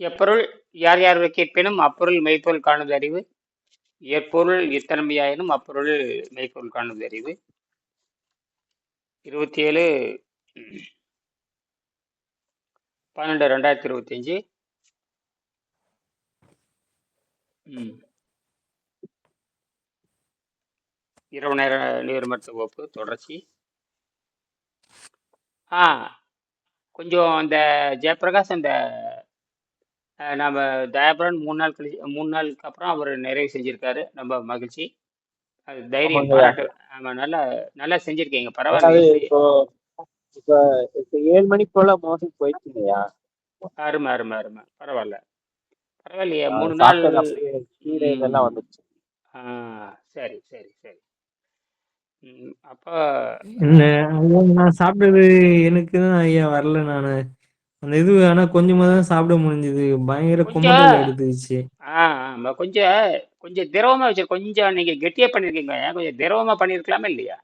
எப்பொருள் யார் யார் கேட்பினும் அப்பொருள் மெய்ப்பொருள் காணுவது அறிவு. எப்பொருள் இத்தனமையாயினும் அப்பொருள் மெய்ப்பொருள் காணுவது அறிவு. இருபத்தி ஏழு பன்னெண்டு ரெண்டாயிரத்தி இருபத்தஞ்சு. ம். இரவு நேர நீர்மருத்துவ வகுப்பு தொடர்ச்சி. ஆ கொஞ்சம் அந்த ஜெயபிரகாஷ் அந்த நம்ம தயாபரன் மூணு நாள் கழிச்சு மூணு நாளுக்கு அப்புறம் அவர் நிறைவு செஞ்சிருக்காரு. ரொம்ப மகிழ்ச்சி. அது தைரியம் ஆமாம் நல்லா நல்லா செஞ்சுருக்கீங்க. பரவாயில்ல. இப்போ ஏழு மணி போல மோசம் போயிடுச்சுங்கய்யா அருமை அருமை அருமை. பரவாயில்ல. பரவாயில்லையே. மூணு நாள் கீரை இதெல்லாம் ம். வந்துருச்சு. ஆ சரி சரி சரி. ம், அப்போ. இல்ல அது நான் சாப்பிட்டது எனக்கு தான் ஐயா வரல நானு. அந்த இது ஆனா கொஞ்சமா தான் சாப்பிட முடிஞ்சது. பயங்கர கொஞ்சம். குமட்டல் எடுத்துக்கிச்சு. ஆ ஆமா. கொஞ்சம் கொஞ்சம் திரவமா வச்சிரு கொஞ்சம் நீங்க கெட்டியா பண்ணிருக்கீங்க. கொஞ்சம் திரவமா பண்ணிருக்கலாமா இல்லையா?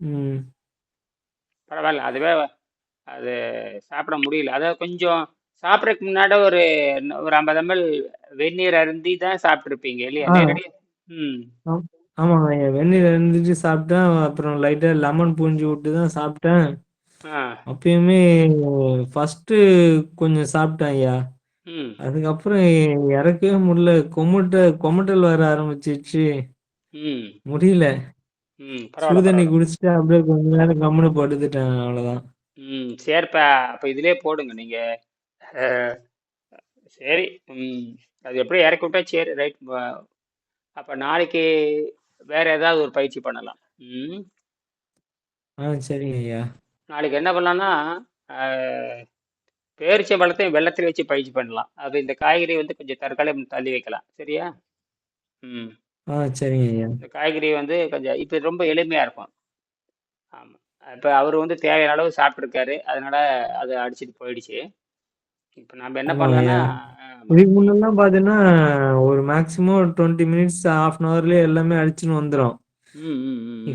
ம். பரவாயில்ல. அதுவே அது சாப்பிட முடியல. அதாவது கொஞ்சம் சாப்பிட்றதுக்கு முன்னாடி ஒரு ஒரு ஐம்பது ml வெந்நீர் அருந்தி தான் சாப்பிட்ருப்பீங்க இல்லையா? ஆ. நேரடியா? ம். ஆமாங்க வெந்நீர் இருந்துட்டு சாப்பிட்டேன். அப்புறம் லைட்டா லெமன் புழிஞ்சு விட்டு தான் சாப்பிட்டேன். ஆ. அப்பயுமே ஃபர்ஸ்ட் கொஞ்சம் சாப்பிட்டேன் ஐயா. ம். அதுக்கப்புறம் இறக்கவே முடியல. கொமட்ட கொமட்டல் வர ஆரம்பிச்சிச்சு ம். முடியல. ம் சுடு தண்ணி குடிச்சிட்டு அப்படியே கொஞ்ச நேரம் கம்முனு படுத்துட்டேன் அவ்வளவுதான். ம் சரிப்பா. அப்போ இதிலே போடுங்க நீங்க. சரி. ம் அது எப்படியும் இறக்கி விட்டா சரி ரைட். அப்போ நாளைக்கு வேற ஏதாவது ஒரு பயிற்சி பண்ணலாம். ம். ஆ சரிங்க ஐயா. நாளைக்கு என்ன பண்ணலாம்னா அஹ், பேரிச்சம்பழத்தையும் வெள்ளத்தில் வச்சு பயிற்சி பண்ணலாம். அது இந்த காய்கறி வந்து கொஞ்சம் தற்காலிகம் தள்ளி வைக்கலாம். சரியா? ம். ஆ சரிங்க ஐயா. இந்த காய்கறி வந்து கொஞ்சம் இப்போ ரொம்ப எளிமையாக இருக்கும். ஆமாம் இப்போ அவர் வந்து தேவையான அளவு சாப்பிட்ருக்காரு அதனால அதை அடிச்சிட்டு போயிடுச்சு. இப்போ நம்ம என்ன பண்ணலாம்னா இதுக்கு முன்னெல்லாம் பார்த்தீங்கன்னா ஒரு maximum twenty minutes half an ஹவர்லேயே எல்லாமே அடிச்சுன்னு வந்துடும்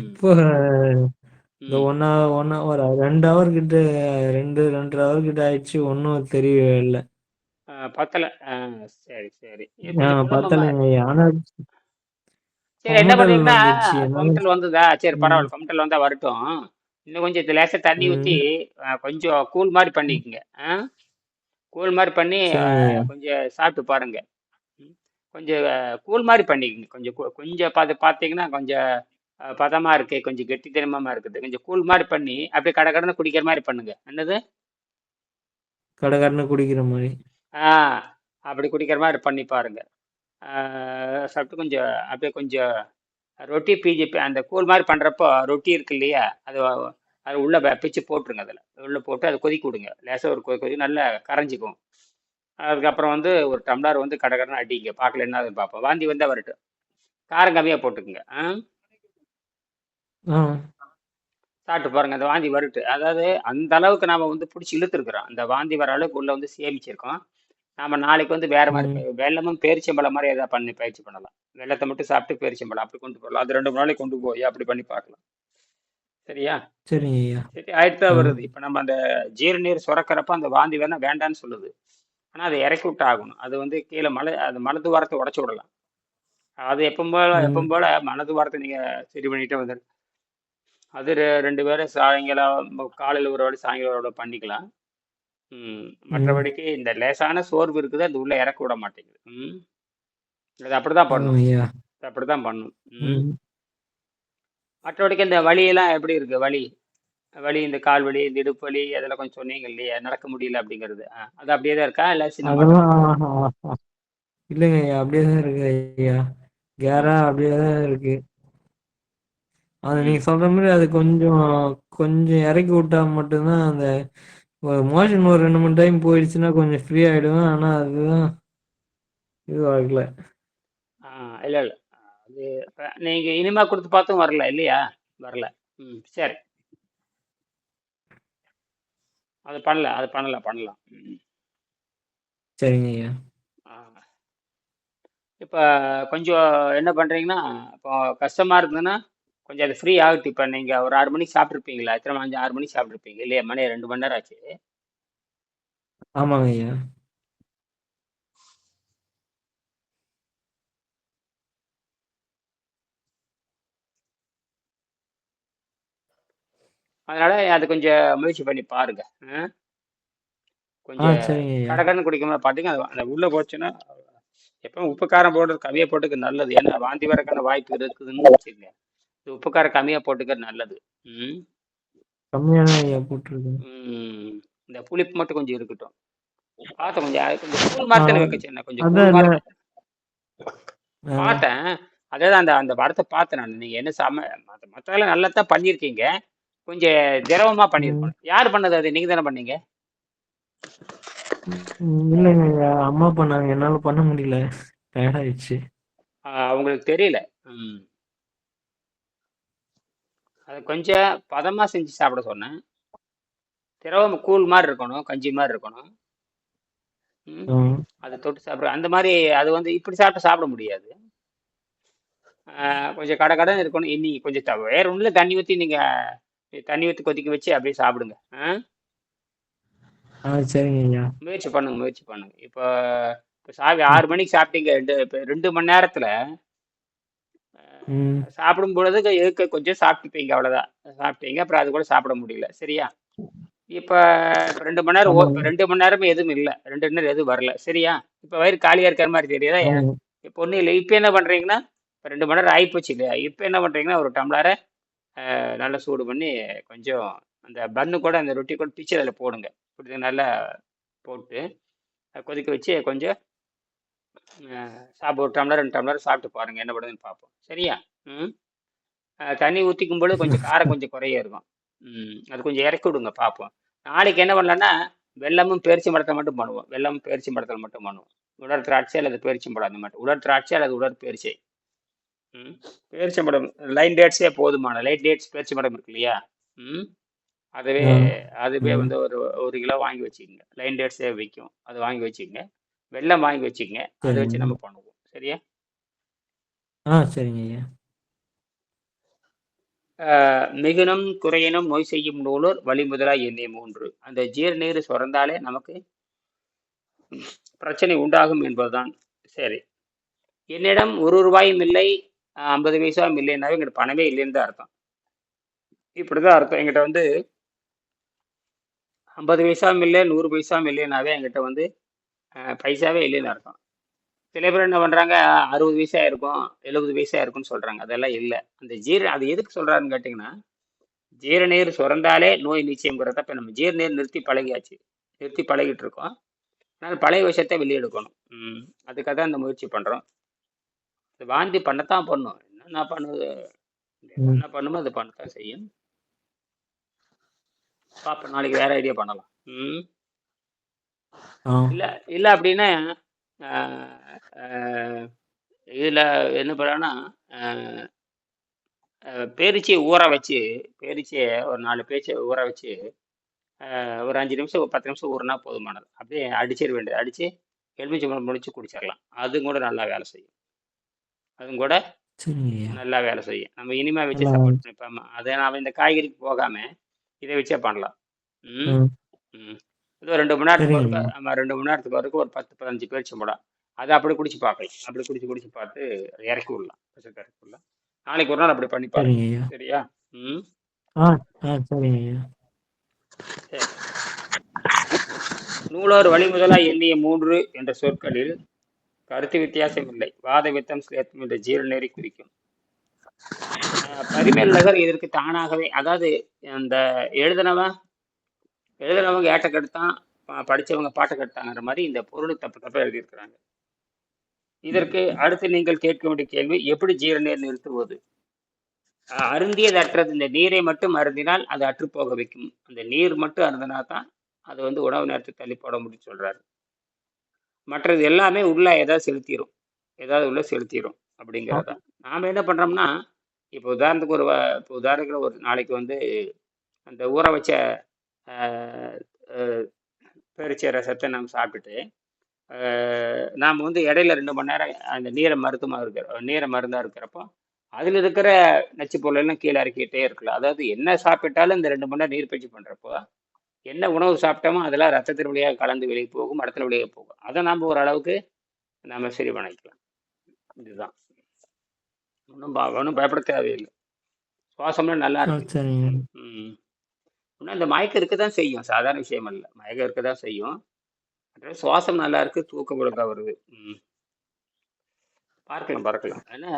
இப்போ இந்த ஒன் ஹவர் ஒன் ஹவர் ரெண்டு ஹவர் கிட்ட ரெண்டு ரெண்டரை ஹவர் கிட்ட ஆயிடுச்சு ஒன்றும் தெரியவே இல்லை. பத்தலை. சரி சரி. இது ஆ கொஞ்சம் குழம்புமா பத்தலைங்க. ஐயா ஆனால் சரி என்ன என்னால் கொமட்டல் வந்ததா? சரி பரவாயில்ல கொமட்டல் வந்தால் வரட்டும். இன்னும் கொஞ்சம் லேசாக தண்ணி ம். கொஞ்சம் கூழ் மாதிரி. பண்ணிக்கங்க. கூழ் மாதிரி பண்ணி கொஞ்சம் சாப்பிட்டு பாருங்க. கொஞ்சம் கூழ் மாதிரி பண்ணிக்கங்க. கொஞ்சம் கொஞ்சம் பார்த்து பார்த்தீங்கன்னா கொஞ்சம் ஆ, பதமா இருக்கு கொஞ்சம் கெட்டித்தனமா இருக்குது. கொஞ்சம் கூழ் மாதிரி பண்ணி அப்படியே கடை கடனை குடிக்கிற மாதிரி பண்ணுங்க. என்னது? கடை கடனை குடிக்கிற மாதிரி. ஆ அப்படி குடிக்கிற மாதிரி பண்ணி பாருங்க. சாப்பிட்டு கொஞ்சம் அப்படியே கொஞ்சம் ரொட்டி பீஜி அந்த கூழ் மாதிரி பண்ணுறப்போ ரொட்டி இருக்கு இல்லையா? அது அது உள்ளே பிச்சு போட்டுருங்க அதில். உள்ளே போட்டு அதை கொதிக்க விடுங்க. லேசாக ஒரு கொதி கொதி நல்லா கரைஞ்சிக்கும். அதுக்கப்புறம் வந்து ஒரு டம்ளர் வந்து கடை கடனை அடிங்க. பார்க்கல என்ன பார்ப்போம். வாந்தி வந்தால் வரட்டும். காரம் கம்மியாக போட்டுக்குங்க. ஆ? சாப்பிட்டு பாருங்க. அந்த வாந்தி வருட்டு. அதாவது அந்த அளவுக்கு நாம வந்து பிடிச்சி இழுத்துருக்குறோம். அந்த வாந்தி வர அளவுக்கு உள்ள வந்து சேமிச்சிருக்கோம். நாம நாளைக்கு வந்து வேற மாதிரி ம். ப- வெல்லமும் பேரிச்சம்பழம் மாதிரி ஏதாவது பண்ணி பயிற்சி பண்ணலாம். வெள்ளத்தை மட்டும் சாப்பிட்டு பேரிச்சம்பழம் அப்படி கொண்டு போகலாம். அது ரெண்டு மூணு நாளைக்கு கொண்டு போய் அப்படி பண்ணி பார்க்கலாம். சரியா? சரிங்க ஐயா. சரி ஆயிட்டு தான் வருது. இப்போ நம்ம அந்த ஜீரநீர் சுரக்கிறப்ப அந்த வாந்தி வேணா வேண்டான்னு சொல்லுது. ஆனால் அதை இறக்கி விட்டு ஆகணும் அது வந்து கீழே மலை அது மலது வாரத்தை உடச்சி விடலாம். அது எப்பவும் போல எப்பவும் போல மலது வாரத்தை நீங்கள் சரி பண்ணிட்டே வந்துடு அது ரெ- ரெண்டு பேரும் சாயங்காலம் காலையில் ஒரு வாட்டி சாயங்காலம் ஒரு வாட்டி பண்ணிக்கலாம். ம். மற்றபடிக்கு இந்த லேசான சோர்வு இருக்குது அது உள்ள இறக்க விட மாட்டேங்குது. ம். அது அப்படிதான் பண்ணும். ஐயா. அது அப்படிதான் பண்ணும். ம். மற்றபடிக்கு இந்த வலியெல்லாம் எப்படி இருக்கு? வலி. வலி இந்த கால் வலி இந்த இடுப்பு வலி அதெல்லாம் கொஞ்சம் சொன்னீங்க இல்லையா? நடக்க முடியல அப்படிங்கிறது. அது அப்படியே தான் இருக்கா? இல்லை சின்ன இல்லைங்க ஐயா அப்படியே தான் இருக்கு ஐயா. கேரா அப்படியே தான் இருக்கு. அது நீங்க சொல்ற மாதிரி அது கொஞ்சம் கொஞ்சம் இறக்கி விட்டா மட்டும்தான் அந்த மோஷன் ஒரு ரெண்டு மூணு டைம் போயிடுச்சுன்னா கொஞ்சம் ஃப்ரீ ஆயிடுவேன். ஆனா அதுதான் இது ஆகல ஆ இல்லை இல்லை. அது இப்ப நீங்க இனிமா கொடுத்து பார்த்தும் வரல இல்லையா? வரல. ம் சரி. அது பண்ணல அது பண்ணல பண்ணலாம். சரிங்க ஐயா. இப்போ கொஞ்சம் என்ன பண்ணுறீங்கன்னா இப்போ கஷ்டமாக இருந்ததுன்னா கொஞ்சம் அது ஃப்ரீ ஆகட்டும் இப்போ நீங்கள் ஒரு ஆறு மணிக்கு சாப்பிட்ருப்பீங்களா எத்தனை அஞ்சு ஆறு மணிக்கு சாப்பிட்ருப்பீங்க இல்லையா? மணி ரெண்டு மணி நேரம் ஆச்சு. ஆமாங்க ஐயா. அதனால அது கொஞ்சம் முயற்சி பண்ணி பாருங்க. கொஞ்சம் கடகடன்னு குடிக்காம அது அந்த உள்ளே போச்சுன்னா எப்பவும் உப்பு காரம் போடுறது கம்மியாக போட்டுக்க நல்லது. ஏன்னா வாந்தி வரக்கான வாய்ப்பு இருக்குதுன்னு வச்சுக்கோங்க. இது உப்பு காரம் கம்மியாக போட்டுக்கிறது நல்லது. ம்? ம். இந்த புளிப்பு மட்டும் கொஞ்சம் இருக்கட்டும். பார்த்தேன் கொஞ்சம் கொஞ்சம் கூழ் ஆ மாதிரி தானே வைக்க கொஞ்சம் பார்த்தேன். அதே தான் அந்த அந்த படத்தை பார்த்தேன் நான். நீங்கள் என்ன சம மற்ற மற்றதெல்லாம் நல்லா தான் பண்ணியிருக்கீங்க. கொஞ்சம் திரவமாக ம். பண்ணியிருக்கணும் யார் பண்ணது அது? நீங்கள் தானே பண்ணீங்க? இல்லைங்க அம்மா பண்ணாங்க. என்னால் பண்ண முடியல. டயர்ட் ஆயிடுச்சு. அவங்களுக்கு தெரியல. அது கொஞ்சம் பதமாக செஞ்சு சாப்பிட சொன்னேன். திரவம் கூழ் மாதிரி இருக்கணும் கஞ்சி மாதிரி இருக்கணும். அது தொட்டு சாப்பிட அந்த மாதிரி அது வந்து இப்படி சாப்பிட்டு சாப்பிட முடியாது. கொஞ்சம் கடை கடன் இருக்கணும். இன்னைக்கு கொஞ்சம் வேற ஒன்றும் தண்ணி ஊற்றி நீங்கள் தண்ணி ஊற்றி கொதிக்க வச்சு அப்படியே சாப்பிடுங்க. ஆ? சரிங்க முயற்சி பண்ணுங்க முயற்சி பண்ணுங்க. இப்போ இப்போ சாவி ஆறு மணிக்கு சாப்பிட்டீங்க ரெண்டு இப்போ ரெண்டு மணி நேரத்தில் சாப்பிடும் பொழுது இருக்க கொஞ்சம் சாப்பிட்டுப்பீங்க அவ்வளோதான் சாப்பிட்டீங்க அப்புறம் அது கூட சாப்பிட முடியல சரியா? இப்போ ரெண்டு மணி நேரம் ரெண்டு மணி நேரமே எதுவும் இல்லை. ரெண்டு மணி நேரம் எதுவும் வரல சரியா? இப்போ வயிறு காலியாக இருக்கிற மாதிரி தெரியுதா இப்போ ஒன்றும் இல்லை இப்போ என்ன பண்ணுறீங்கன்னா இப்போ ரெண்டு மணி நேரம் ஆகிப்போச்சு இல்லையா? இப்போ என்ன பண்ணுறீங்கன்னா ஒரு டம்ளரை நல்லா சூடு பண்ணி கொஞ்சம் அந்த பன்னு கூட அந்த ரொட்டி கூட பிச்சு அதில் போடுங்க. இப்படி நல்லா போட்டு கொதிக்க வச்சு கொஞ்சம் சாப்பிட்டு ஒரு டம்ளர் ரெண்டு டம்ளர் சாப்பிட்டு பாருங்கள் என்ன பண்ணுதுன்னு பார்ப்போம். சரியா? ம்? தண்ணி ஊற்றிக்கும் பொழுது கொஞ்சம் காரம் கொஞ்சம் குறைய இருக்கும். ம் அது கொஞ்சம் இறக்கி விடுங்க பார்ப்போம். நாளைக்கு என்ன பண்ணலான்னா வெள்ளமும் பேரிச்சி மரத்தை மட்டும் பண்ணுவோம். வெள்ளமும் பேரிச்சி மரத்தில் மட்டும் பண்ணுவோம். உலர் திராட்சை அல்லது பேரிச்சம்பழம் அந்த மட்டும் உலர் திராட்சை அல்லது உலர் பேரிச்சை. ம். பேரிச்சம்பழம் லைன் டேட்ஸே போதுமான. லைட் டேட்ஸ் பேரிச்சம்பழம் இருக்கு இல்லையா? ம். அதுவே அதுவே வந்து ஒரு ஒரு கிலோ வாங்கி வச்சுக்கோங்க. லைன் டேட்ஸே விற்கும் அது வாங்கி வச்சுக்கோங்க. வெல்லம் வாங்கி வச்சுக்கோங்க. அதை வச்சு நம்ம பண்ணுவோம். சரியா? ஆ சரிங்க ஐயா. ஆஹ் மிகுனம் குறையினம் நோய் செய்யும் நூலோர் வழிமுதலாய் எண்ணெய் மூன்று. அந்த ஜீரநீர் சுரந்தாலே நமக்கு பிரச்சனை உண்டாகும் என்பதுதான். சரி. என்னிடம் ஒரு ரூபாயும் இல்லை. ஐம்பது பைசாவும் இல்லைன்னாவே எங்கிட்ட பணமே இல்லைன்னு தான் அர்த்தம். இப்படிதான் அர்த்தம். எங்கிட்ட வந்து ஐம்பது பைசாவும் இல்லை நூறு பைசாவும் இல்லைன்னாவே எங்கிட்ட வந்து பைசாவே இல்லைன்னு அர்த்தம். சில பேர் என்ன பண்ணுறாங்க அறுபது பைசா இருக்கும் எழுபது பைசா இருக்கும்னு சொல்கிறாங்க அதெல்லாம் இல்லை. அந்த ஜீர அது எதுக்கு சொல்கிறாருன்னு கேட்டிங்கன்னா ஜீரநீர் சுரந்தாலே நோய் நிச்சயங்கிறத இப்போ நம்ம ஜீரநீர் நிறுத்தி பழகியாச்சு. நிறுத்தி பழகிட்டு இருக்கோம். அதனால் பழைய விஷயத்தை வெளியே எடுக்கணும் ம். அதுக்காக தான் இந்த முயற்சி பண்ணுறோம் வாந்தி பண்ணத்தான் பண்ணும். என்ன பண்ணுது? என்ன பண்ணுமோ அது பண்ணத்தான் செய்யும். பார்ப்போம் நாளைக்கு வேற ஐடியா பண்ணலாம். ம். இல்லை இல்லை அப்படின்னா இதில் என்ன பண்ணலான்னா பேரிச்சியை ஊற வச்சு பேரிச்சியை ஒரு நாலு பேச்சை ஊற வச்சு ஒரு அஞ்சு நிமிஷம் ஒரு பத்து நிமிஷம் ஊறினா போதுமானது. அப்படியே அடிச்சிட வேண்டியது. அடித்து எலுமிச்சம்பழம் முடிச்சு குடிச்சிடலாம். அதுவும் கூட நல்லா வேலை செய்யும். அதுவும் கூட நல்லா வேலை செய்யும். நம்ம இனிமே வச்சு நல்லா சப்போர்ட் பண்ணிப்போம். அதை நான் இந்த காய்கறிக்கு போகாமல் இதை வச்சே பண்ணலாம். ம்? ம். இது ஒரு ரெண்டு மணி நேரத்துக்கு ஐயா ஆமாம் ரெண்டு மணி நேரத்துக்கு வரைக்கும் ஒரு பத்து பதினஞ்சு பேரிச்சம்பழம் அதை அப்படி குடிச்சு பார்க்கலாம். அப்படி குடிச்சு குடிச்சு பார்த்து இறக்கி விடலாம். பசங்க இறக்கி விடலாம் நாளைக்கு ஒரு நாள் அப்படி பண்ணி பாருங்க. சரியா? ம்? நூலோர் வழிமுதலா எண்ணிய மூன்று என்ற சொற்களில் கருத்து வித்தியாசம் இல்லை. வாத வித்தம் சேத்தம் என்ற ஜீரநெறி குறிக்கும். பரிமேல் நகர் இதற்கு தானாகவே அதாவது அந்த எழுதினவன் எழுதினவங்க ஏட்ட கெடுத்தான் படித்தவங்க பாட்டை கெடுத்தாங்கிற மாதிரி இந்த பொருள் தப்பு தப்பாக எழுதியிருக்கிறாங்க. இதற்கு அடுத்து நீங்கள் கேட்க வேண்டிய கேள்வி எப்படி ஜீரநீர் நிறுத்துவது? அருந்தியது அற்றது இந்த நீரை மட்டும் அருந்தினால் அது அற்றுப்போக வைக்கும். அந்த நீர் மட்டும் அருந்தினா தான் அது வந்து உணவு நேரத்தை தள்ளி போட முடியும் சொல்றாரு. மற்றது எல்லாமே உள்ள ஏதாவது செலுத்திடும் ஏதாவது உள்ள செலுத்திடும் அப்படிங்கிறது தான். நாம் என்ன பண்ணுறோம்னா இப்போ உதாரணத்துக்கு ஒரு இப்போ உதாரணத்துக்கு ஒரு நாளைக்கு வந்து அந்த ஊற வச்ச பெருச்ச ரசத்தை நம்ம சாப்பிட்டுட்டு நாம் வந்து இடையில ரெண்டு மணி நேரம் அந்த நீரை மருத்துவமாக இருக்கிற நீரை மருந்தாக இருக்கிறப்போ அதில் இருக்கிற நச்சு பொருளெல்லாம் கீழே இறக்கிட்டே இருக்கலாம். அதாவது என்ன சாப்பிட்டாலும் இந்த ரெண்டு மணி நேரம் நீர் பயிற்சி பண்ணுறப்போ என்ன உணவு சாப்பிட்டோமோ அதெல்லாம் ரத்தத்தின் வழியாக கலந்து வெளியே போகும் மடத்தில் வழியாக போகும். அதை நாம் ஓரளவுக்கு நம்ம சரி பண்ணிக்கலாம். இதுதான். ஒன்றும் ஒன்றும் பயப்பட தேவையில்லை. சுவாசம்லாம் நல்லா ஆ இருக்கு. சரிங்க. ம். இன்னும் இந்த மயக்கம் இருக்க தான் செய்யும். சாதாரண விஷயம் அல்ல. மயக்கம் இருக்க தான் செய்யும் சுவாசம் நல்லா இருக்கு. தூக்கம் ஒழுங்கா வருது. ம். பார்க்கலாம் பார்க்கலாம். ஏன்னா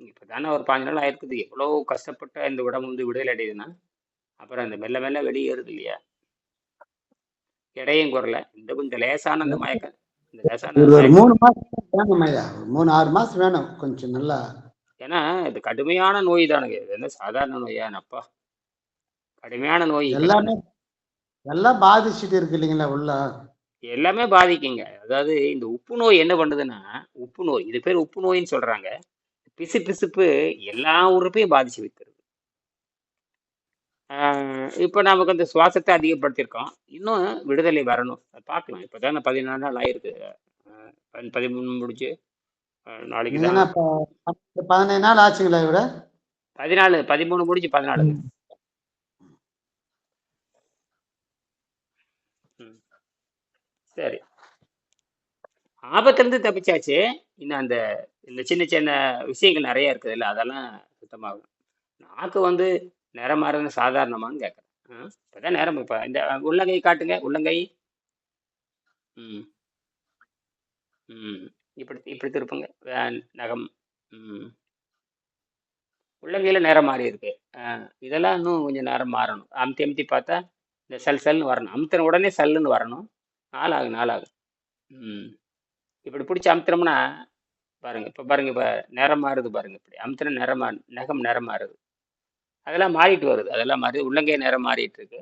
இப்போ தானே ஒரு பாஞ்சு நாள் ஆயிருக்குது. எவ்வளோ கஷ்டப்பட்ட இந்த உடம்பு வந்து விடுதலை அடையுதுன்னா அப்புறம் இந்த மெல்ல மெல்ல வெளியேறுது இல்லையா? எடையும் குறல இந்த கொஞ்சம் லேசான அந்த மயக்கம். இந்த லேசான மூணு மாசம் வேணும் மூணு ஆறு மாசம் வேணும். கொஞ்சம் நல்லா. ஏன்னா இது கடுமையான நோய் தானுங்க. இது என்ன சாதாரண நோயா அப்பா? கடுமையான நோய். எல்லாமே எல்லாம் பாதிச்சுட்டு இருக்கு இல்லைங்களா உள்ள? எல்லாமே பாதிக்குங்க. அதாவது இந்த உப்பு நோய் என்ன பண்ணுதுன்னா உப்பு நோய் இது பேர் உப்பு நோயின்னு சொல்றாங்க. பிசு பிசுப்பு எல்லா உறுப்பையும் பாதிச்சு வைக்கிறது. இப்ப நமக்கு அந்த சுவாசத்தை அதிகப்படுத்தியிருக்கோம். இன்னும் விடுதலை வரணும். அதை பார்க்கலாம். இப்போதான் பதினாலு நாள் ஆயிருக்கு. பதிமூணு முடிச்சு நாளைக்கு தான். இப்போ பதினைந்து நாள் ஆச்சுங்களா இவர பதினாலு பதிமூணு முடிச்சு பதினாலு. சரி. ஆபத்துலேருந்து தப்பிச்சாச்சு. இன்னும் அந்த இந்த சின்ன சின்ன விஷயங்கள் நிறைய இருக்குதுல்ல அதெல்லாம் சுத்தமாகும் நாக்கு வந்து நிறம் மாறுறது சாதாரணமான்னு கேட்குறேன் இப்போதான் நேரம் இப்போ இந்த உள்ளங்கை காட்டுங்க உள்ளங்கை. ம். ம் இப்படி இப்படி திருப்புங்க. நகம். ம். உள்ளங்கையில் நேரம் மாறி இருக்கு. இதெல்லாம் இன்னும் கொஞ்சம் நேரம் மாறணும். அமுத்தி அமுத்தி பார்த்தா இந்த சல் சல்னு வரணும். அமுத்தின உடனே சல்லுன்னு வரணும். நாளாகும் நாளாகும் ம். இப்படி பிடிச்சி அமுத்தினோம்னா பாருங்க இப்போ பாருங்க இப்போ நிறம் மாறுது பாருங்க இப்படி. அமுத்தின நிறம் நகம் நிறம் மாறுது. அதெல்லாம் மாறிட்டு வருது. அதெல்லாம் மாறி உள்ளங்கை நிறம் மாறிட்டு இருக்கு.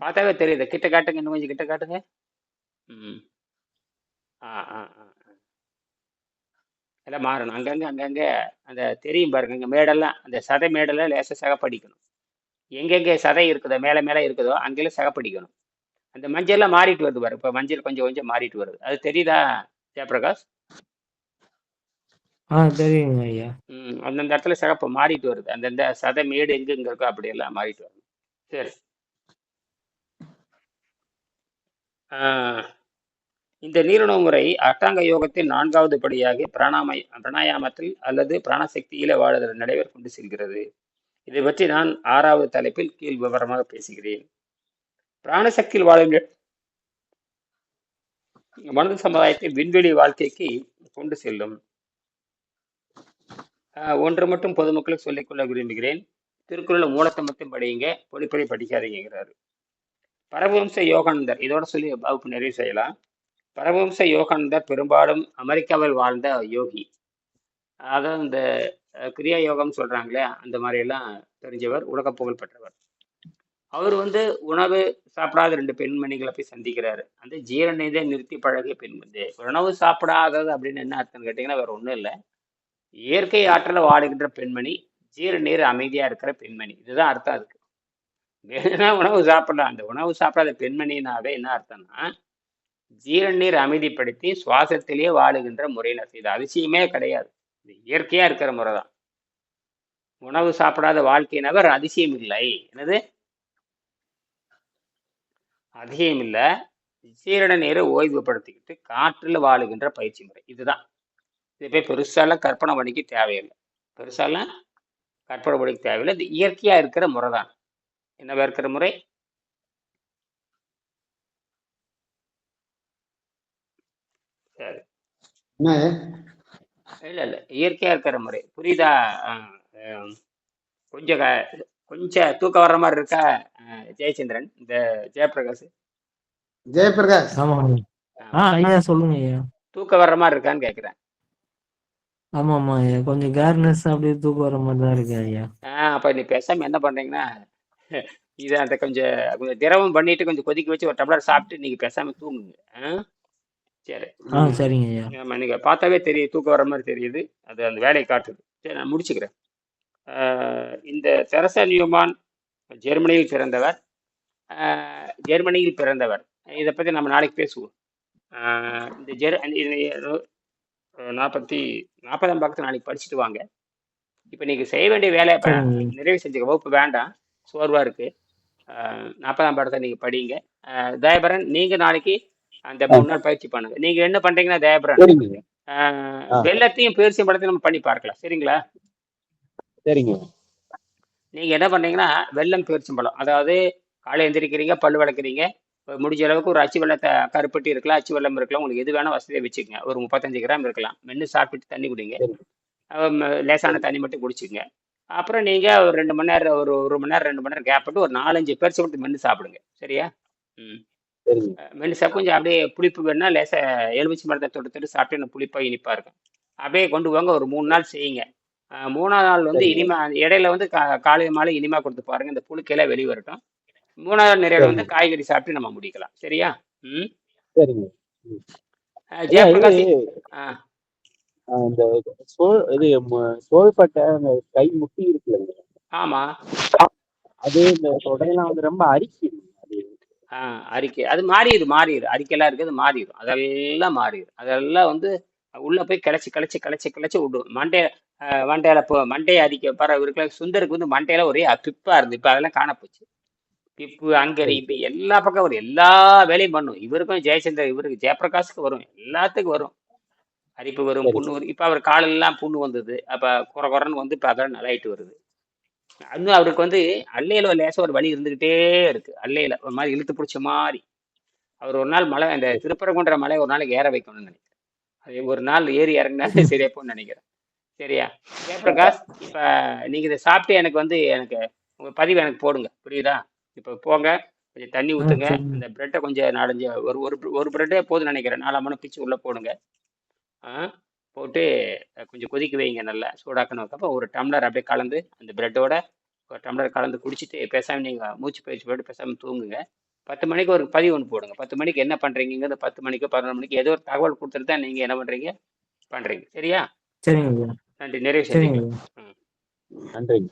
பார்த்தாவே தெரியுது. கிட்ட காட்டுங்க இன்னும் கொஞ்சம் கிட்ட காட்டுங்க. ம் ஆ ஆ ஆ ஆ. எல்லாம் மாறணும். அங்கங்கே அங்கங்கே அந்த தெரியும் பாருங்க. இங்கே மேடெல்லாம் அந்த சதை மேடெல்லாம் லேசாக சகப்படிக்கணும். எங்கெங்கே சதை இருக்குதோ மேலே மேலே இருக்குதோ அங்கெல்லாம் சகப்படிக்கணும். அந்த மஞ்சள்லாம் மாறிட்டு வருது பாரு. இப்போ மஞ்சள் கொஞ்சம் கொஞ்சம் மாறிட்டு வருது. அது தெரியுதா ஜெயபிரகாஷ்? ஆ தெரியுங்க ஐயா. ம் அந்தந்த இடத்துல சிறப்பு மாறிட்டு வருது. அந்தந்த சதை மேடு எங்கெங்க இருக்கோ அப்படியெல்லாம் மாறிட்டு வருது. சரி. ஆஹ், இந்த நீரிணவு முறை அஷ்டாங்க யோகத்தின் நான்காவது படியாக பிராணாமய பிராணாயாமத்தில் அல்லது பிராணசக்தியில வாழுதல் நடைபெற கொண்டு செல்கிறது. இதை பற்றி நான் ஆறாவது தலைப்பில் கீழ் விவரமாக பேசுகிறேன். பிராணசக்தியில் வாழும் நி- மனித சமுதாயத்தை விண்வெளி வாழ்க்கைக்கு கொண்டு செல்லும். ஒன்று மட்டும் பொதுமக்களுக்கு சொல்லிக்கொள்ள விரும்புகிறேன். திருக்குறள் மூலத்தை மட்டும் படியுங்க பொழிப்பறை படிக்காதீங்கிறாரு. பரமவம்ச யோகானந்தர் இதோட சொல்லி வகுப்பு நிறைவு செய்யலாம். பரமவம்ச யோகானந்தர் பெரும்பாலும் அமெரிக்காவில் வாழ்ந்த யோகி. அதாவது இந்த கிரியா யோகம் சொல்றாங்களே அந்த மாதிரி எல்லாம் தெரிஞ்சவர் உலக புகழ் பெற்றவர். அவர் வந்து உணவு சாப்பிடாத ரெண்டு பெண்மணிகளை போய் சந்திக்கிறாரு. அந்த ஜீரணத்தை நிறுத்தி பழகிய பெண்மணி உணவு சாப்பிடாதது அப்படின்னு என்ன அர்த்தம் கேட்டிங்கன்னா வேற ஒன்றும் இல்லை. இயற்கை ஆற்றல வாடுகின்ற பெண்மணி ஜீரநீர் அமைதியாக இருக்கிற பெண்மணி. இதுதான் அர்த்தம் அதுக்கு. வேணும்னா உணவு சாப்பிடலாம். அந்த உணவு சாப்பிடாத பெண்மணினாவே என்ன அர்த்தம்னா ஜீரநீர் அமைதிப்படுத்தி சுவாசத்திலேயே வாழுகின்ற முறையில். இது அதிசயமே கிடையாது. இது இயற்கையாக இருக்கிற முறை தான் உணவு சாப்பிடாத வாழ்க்கையினவர் அதிசயம் இல்லை என்னது? அதிசயம் இல்லை ஜீரண நீரை ஓய்வுபடுத்திக்கிட்டு காற்றில் வாழுகின்ற பயிற்சி முறை. இதுதான். இது போய் பெருசாலாம் கற்பனை பண்ணிக்க தேவையில்லை. பெருசாலாம் கற்பனை பண்ணிக்க தேவையில்லை. இது இயற்கையா இருக்கிற முறை தான் என்னவா இருக்கிற முறை? சரி. இல்லை இல்லை. இயற்கையா இருக்கிற முறை. புரியுதா? கொஞ்சம் கொஞ்சம் தூக்கம் வர்ற மாதிரி இருக்கா? ஜெயச்சந்திரன் இந்த ஜெயபிரகாஷ் ஜெயபிரகாஷ் ஆமாங்க. ஆ ஐயா சொல்லுங்க தூக்கம் வர்ற மாதிரி இருக்கான்னு கேட்குறேன் ஆமா ஆமா ஐயா. கொஞ்சம் கேர்னஸ் அப்படியே தூக்கம் வர மாதிரி தான் இருக்கு ஐயா. ஆ அப்போ நீ பேசாம என்ன பண்றீங்கன்னா இதை அந்த கொஞ்சம் கொஞ்சம் திரவம் பண்ணிட்டு கொஞ்சம் கொதிக்க வச்சு ஒரு டம்ளர் சாப்பிட்டு நீங்க பேசாம தூங்குங்க. ஆ? சரி. ஆ சரிங்க ஐயா. ஆமா நீங்க பார்த்தாவே தெரியுது தூக்கம் வர மாதிரி தெரியுது. அது அந்த வேலையை காட்டுது. சரி நான் முடிச்சுக்கிறேன். இந்த தெரசா நியூமான் ஜெர்மனியில் பிறந்தவர். ஜெர்மனியில் பிறந்தவர். இதை பற்றி நம்ம நாளைக்கு பேசுவோம். ஆஹ் இந்த ஜெர் நாற்பத்தி நாற்பதாம் பக்கத்தை நாளைக்கு படிச்சுட்டு வாங்க. இப்போ நீங்கள் செய்ய வேண்டிய வேலையை நிறைவு செஞ்சுக்க. வகுப்பு வேண்டாம். சோர்வாக இருக்குது நாற்பதாம் பாடத்தை நீங்கள் படிங்க. தயபரன் நீங்கள் நாளைக்கு அந்த மூணு நாள் பயிற்சி பண்ணுங்க. நீங்கள் என்ன பண்ணுறீங்கன்னா தயபரன் வெள்ளத்தையும் பேரிச்சம் பழத்தையும் நம்ம பண்ணி பார்க்கலாம். சரிங்களா? சரிங்க. நீங்கள் என்ன பண்ணீங்கன்னா வெள்ளம் பேரிச்சம்பழம். அதாவது காலை எந்திரிக்கிறீங்க பல் விளக்குறீங்க. ஒரு முடிஞ்ச அளவுக்கு ஒரு அச்சு வெள்ளத்தை கருப்பட்டி இருக்கலாம் அச்சு வெள்ளம் இருக்கலாம். உங்களுக்கு எது வேணால் வசதியாக வச்சுக்கோங்க. ஒரு முப்பத்தஞ்சு கிராம் இருக்கலாம். மென்று சாப்பிட்டு தண்ணி குடிங்க. லேசான தண்ணி மட்டும் குடிச்சுங்க அப்புறம் நீங்கள் ஒரு ரெண்டு மணி நேரம் ஒரு ஒரு மணி நேரம் ரெண்டு மணி நேரம் கேப் ஒரு நாலஞ்சு பேர் மட்டும் மென்று சாப்பிடுங்க. சரியா? ம். மென்று சாப்பிட்டு கொஞ்சம் அப்படியே புளிப்பு வேணா லேசாக எலுமிச்சை மரத்தை தொட்டு தொட்டு சாப்பிட்டு இன்னும் புளிப்பாக இனிப்பாக இருக்கும். அப்படியே கொண்டு வாங்க ஒரு மூணு நாள் செய்யுங்க. மூணாவது நாள் வந்து இனிமா இடையில வந்து கா காலை மாலை இனிமா கொடுத்து பாருங்க. இந்த புழுக்கையெல்லாம் வெளியே வரட்டும். மூணாவது நிறையில வந்து காய்கறி சாப்பிட்டு நம்ம முடிக்கலாம். சரியா? ம். சரிங்க. இது அந்த கை முட்டி இருக்குல்லங்க ஆமாம் அது இந்த தொடையெல்லாம் வந்து ரொம்ப அரிக்குது அறிக்கை அது மாறிடு மாறிடு அறிக்கையெல்லாம் இருக்குது மாறிடும் அதெல்லாம் மாறிடும் அதெல்லாம் வந்து உள்ள போய் கிளச்சி கிளச்சி கிளச்சி கிளச்சி விடும் மண்டே மண்டையில மண்டையை அரிக்க பாரு இவருக்கு சுந்தருக்கு வந்து மண்டையில ஒரே பிப்பா இருந்து இப்போ அதெல்லாம் காணப்போச்சு. பிப்பு அங்கரி இப்போ எல்லா பக்கம் வரும். எல்லா வேலையும் பண்ணும். இவருக்கும் ஜெயச்சந்திரன் இவருக்கு ஜெயபிரகாஷுக்கு வரும். எல்லாத்துக்கும் வரும். அரிப்பு வரும் புண்ணு வரும். இப்போ அவர் காலெல்லாம் புண்ணு வந்தது. அப்போ குறை குறைன்னு வந்து இப்போ அதெல்லாம் நல்லாயிட்டு வருது. இன்னும் அவருக்கு வந்து அல்லையில ஒரு லேசா ஒரு வலி இருந்துகிட்டே இருக்கு. அல்லையில ஒரு மாதிரி இழுத்து பிடிச்ச மாதிரி. அவர் ஒரு நாள் மலை அந்த திருப்பரங்குன்ற மலை ஒரு நாளைக்கு ஏற வைக்கணும்னு நினைக்கிறேன். அது ஒரு நாள் ஏறி இறங்கினாலே சரியா போன்னு நினைக்கிறேன். சரியா? ஜெயபிரகாஷ் இப்போ நீங்கள் இதை சாப்பிட்டு எனக்கு வந்து எனக்கு உங்கள் பதிவு எனக்கு போடுங்க. புரியுதா? இப்போ போங்க கொஞ்சம் தண்ணி ஊற்றுங்க அந்த பிரெட்டை கொஞ்சம் நாலஞ்சு ஒரு ஒரு ஒரு பிரெட்டே போதும்னு நினைக்கிறேன். நாலு மணி பிச்சு உள்ளே போடுங்க. ஆ போட்டு கொஞ்சம் கொதிக்க வைங்க நல்லா சூடாக்கணுக்கப்போ ஒரு டம்ளர் அப்படியே கலந்து அந்த பிரெட்டோட ஒரு டம்ளர் கலந்து குடிச்சிட்டு பேசாமல் நீங்கள் மூச்சு பயிற்சி போட்டு பேசாமல் தூங்குங்க. பத்து மணிக்கு ஒரு பதிவு ஒன்று போடுங்க. பத்து மணிக்கு என்ன பண்ணுறீங்கிறது பத்து மணிக்கு பதினொரு மணிக்கு ஏதோ ஒரு தகவல் கொடுத்துட்டு தான் நீங்கள் என்ன பண்ணுறீங்க பண்ணுறீங்க சரியா? சரிங்க நன்றி. நிறைவு சரிங்க ம். நன்றிங்க.